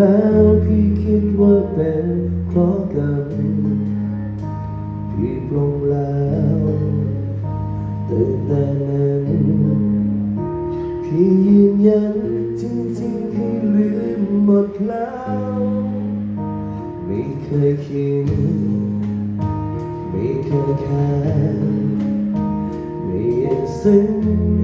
ล้วพี่คิดว่าเป็นเพราะกรรมพี่ปลงแล้วแต่แต่นั้นพี่ยืนยันจริงๆพี่ลืมหมดแล้ว ไม่เคยคิดไม่เคยแค่ไม่ยากซึ้ง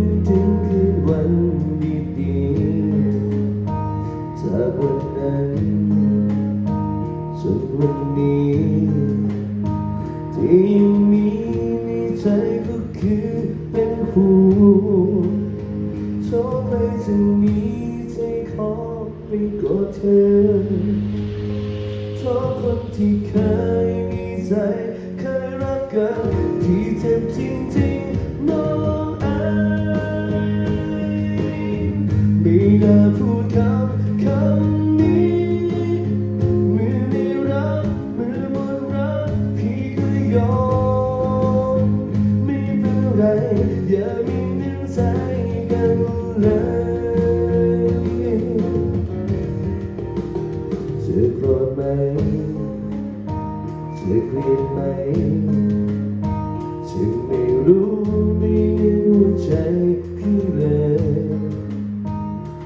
ไปจะมีใจขอไปกอดเธอเพราะคนที่เคยมีใจเคยรักกันที่เจ็บจริงๆน้องเอ๋ยไม่น่าพูดคำคำ ลียดไหมจึงไม่รู้ไม่เห็นหัวใจพี่เลย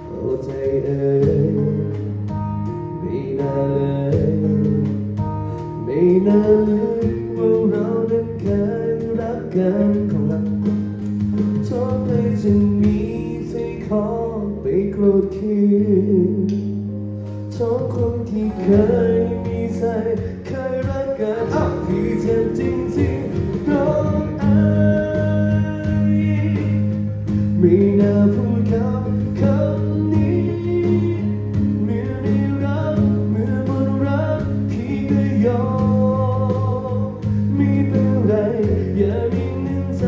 เอาใจเอ่ยไม่น่าเลยไม่น่าเลยว่าเรานั้นเคยรักกันของเราโทษไปจะมีใจขอไปโกรธคืนสองคนที่เคยมีใจ จ็บจริงๆร้องไห้ไม่น่าพูดคำคำนี้เมื่อไม่รักเมื่อหมดรักพี่ก็ยอมไม่เป็นไรอย่ามีน้ำใจ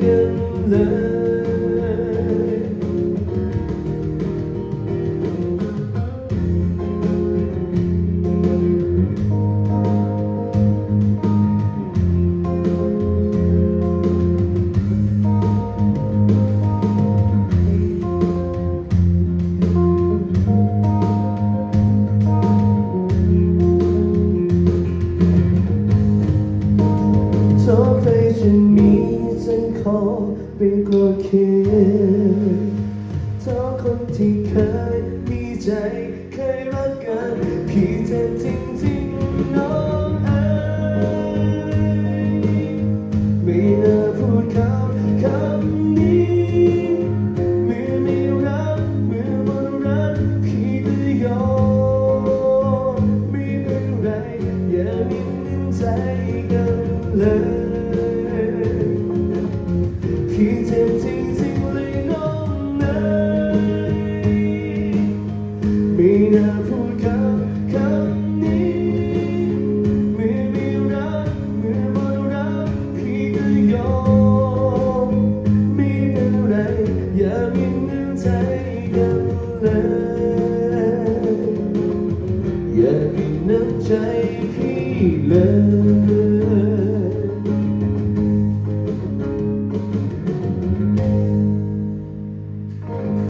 กันเลย คิดเท่าคนที่เคยมีใจเคยรักกันพี่เจ็บจริงน้องเอ๋ยไม่น่าพูดคำคำนี้เมื่อไม่รักเมื่อหมดรักพี่ก็ยอมไม่เป็นไรอย่ามีน้ำใจกันเลยามีน้ำ